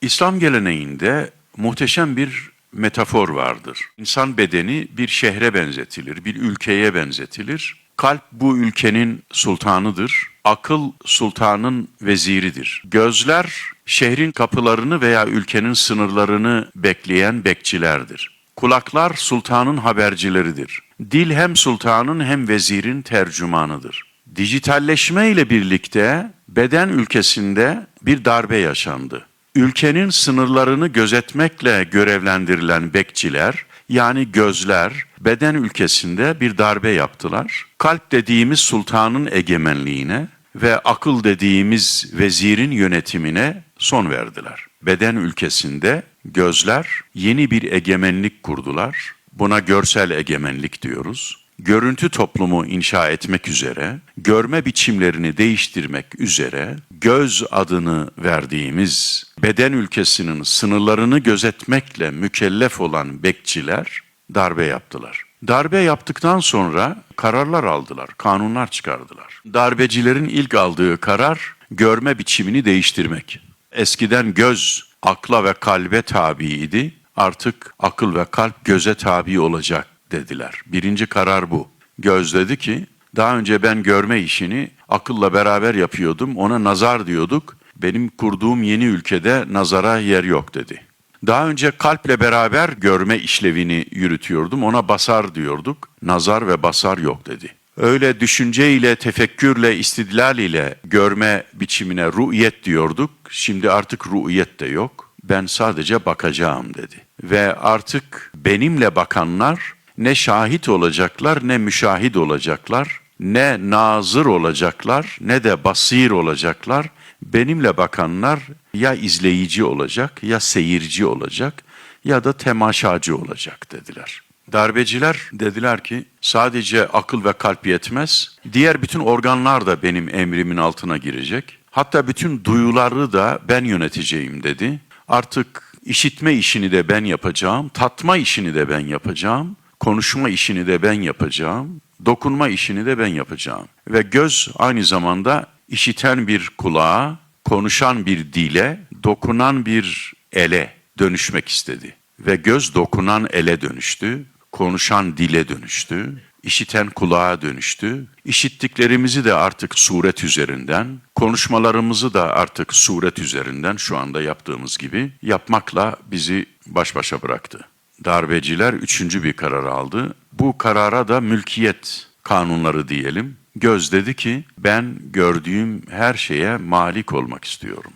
İslam geleneğinde muhteşem bir metafor vardır. İnsan bedeni bir şehre benzetilir, bir ülkeye benzetilir. Kalp bu ülkenin sultanıdır. Akıl sultanın veziridir. Gözler şehrin kapılarını veya ülkenin sınırlarını bekleyen bekçilerdir. Kulaklar sultanın habercileridir. Dil hem sultanın hem vezirin tercümanıdır. Dijitalleşme ile birlikte beden ülkesinde bir darbe yaşandı. Ülkenin sınırlarını gözetmekle görevlendirilen bekçiler yani gözler beden ülkesinde bir darbe yaptılar. Kalp dediğimiz sultanın egemenliğine ve akıl dediğimiz vezirin yönetimine son verdiler. Beden ülkesinde gözler yeni bir egemenlik kurdular. Buna görsel egemenlik diyoruz görüntü toplumu inşa etmek üzere, görme biçimlerini değiştirmek üzere göz adını verdiğimiz beden ülkesinin sınırlarını gözetmekle mükellef olan bekçiler darbe yaptılar. Darbe yaptıktan sonra kararlar aldılar, kanunlar çıkardılar. Darbecilerin ilk aldığı karar görme biçimini değiştirmek. Eskiden göz akla ve kalbe tabiydi. Artık akıl ve kalp göze tabi olacak dediler. Birinci karar bu. Göz dedi ki daha önce ben görme işini akılla beraber yapıyordum. Ona nazar diyorduk. Benim kurduğum yeni ülkede nazara yer yok dedi. Daha önce kalple beraber görme işlevini yürütüyordum. Ona basar diyorduk. Nazar ve basar yok dedi. Öyle düşünce ile, tefekkürle, istidlal ile görme biçimine ru'yet diyorduk. Şimdi artık ru'yet de yok. Ben sadece bakacağım dedi. Ve artık benimle bakanlar ne şahit olacaklar ne müşahit olacaklar, ne nazır olacaklar ne de basir olacaklar. Benimle bakanlar ya izleyici olacak ya seyirci olacak ya da temaşacı olacak dediler. Darbeciler dediler ki sadece akıl ve kalp yetmez, diğer bütün organlar da benim emrimin altına girecek. Hatta bütün duyuları da ben yöneteceğim dedi. Artık işitme işini de ben yapacağım, tatma işini de ben yapacağım konuşma işini de ben yapacağım, dokunma işini de ben yapacağım. Ve göz aynı zamanda işiten bir kulağa, konuşan bir dile, dokunan bir ele dönüşmek istedi. Ve göz dokunan ele dönüştü, konuşan dile dönüştü, işiten kulağa dönüştü. İşittiklerimizi de artık suret üzerinden, konuşmalarımızı da artık suret üzerinden şu anda yaptığımız gibi yapmakla bizi baş başa bıraktı darbeciler üçüncü bir karar aldı. Bu karara da mülkiyet kanunları diyelim. Göz dedi ki ben gördüğüm her şeye malik olmak istiyorum.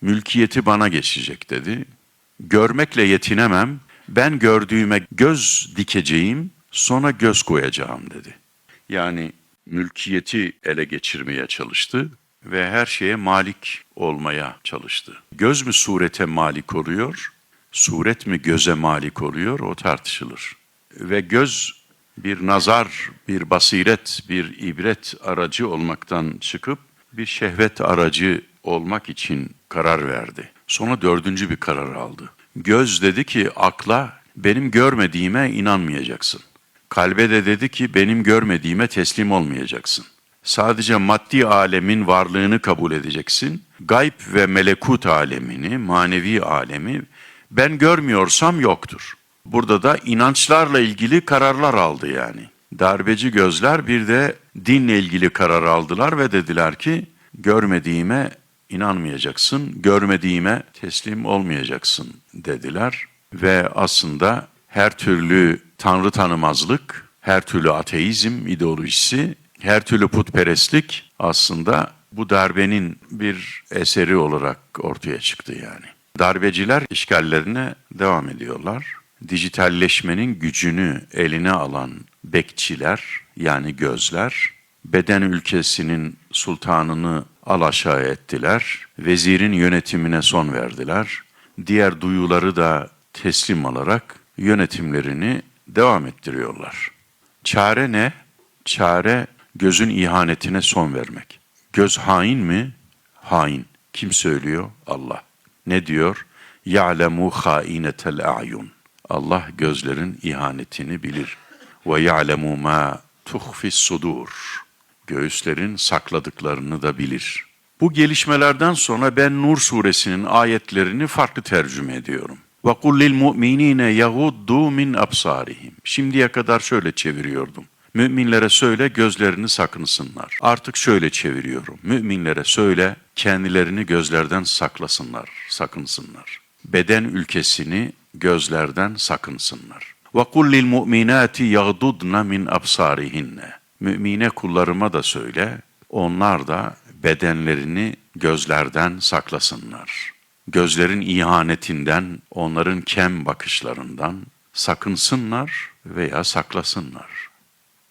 Mülkiyeti bana geçecek dedi. Görmekle yetinemem. Ben gördüğüme göz dikeceğim, sonra göz koyacağım dedi. Yani mülkiyeti ele geçirmeye çalıştı ve her şeye malik olmaya çalıştı. Göz mü surete malik oluyor, suret mi göze malik oluyor o tartışılır. Ve göz bir nazar, bir basiret, bir ibret aracı olmaktan çıkıp bir şehvet aracı olmak için karar verdi. Sonra dördüncü bir karar aldı. Göz dedi ki akla benim görmediğime inanmayacaksın. Kalbe de dedi ki benim görmediğime teslim olmayacaksın. Sadece maddi alemin varlığını kabul edeceksin. Gayb ve melekut alemini, manevi alemi ben görmüyorsam yoktur. Burada da inançlarla ilgili kararlar aldı yani. Darbeci gözler bir de dinle ilgili karar aldılar ve dediler ki görmediğime inanmayacaksın, görmediğime teslim olmayacaksın dediler. Ve aslında her türlü tanrı tanımazlık, her türlü ateizm ideolojisi, her türlü putperestlik aslında bu darbenin bir eseri olarak ortaya çıktı yani. Darbeciler işgallerine devam ediyorlar. Dijitalleşmenin gücünü eline alan bekçiler yani gözler beden ülkesinin sultanını alaşağı ettiler. Vezirin yönetimine son verdiler. Diğer duyuları da teslim alarak yönetimlerini devam ettiriyorlar. Çare ne? Çare gözün ihanetine son vermek. Göz hain mi? Hain. Kim söylüyor? Allah ne diyor? Ya'lemu hainetel a'yun. Allah gözlerin ihanetini bilir. Ve ya'lemu ma tuhfi sudur. Göğüslerin sakladıklarını da bilir. Bu gelişmelerden sonra ben Nur suresinin ayetlerini farklı tercüme ediyorum. Ve kul lil mu'minine yaguddu min absarihim. Şimdiye kadar şöyle çeviriyordum. Müminlere söyle gözlerini sakınsınlar. Artık şöyle çeviriyorum. Müminlere söyle kendilerini gözlerden saklasınlar, sakınsınlar. Beden ülkesini gözlerden sakınsınlar. وَقُلْ لِلْمُؤْمِنَاتِ يَغْضُضْنَ مِنْ أَبْصَارِهِنَّ Mümine kullarıma da söyle, onlar da bedenlerini gözlerden saklasınlar. Gözlerin ihanetinden, onların kem bakışlarından sakınsınlar veya saklasınlar.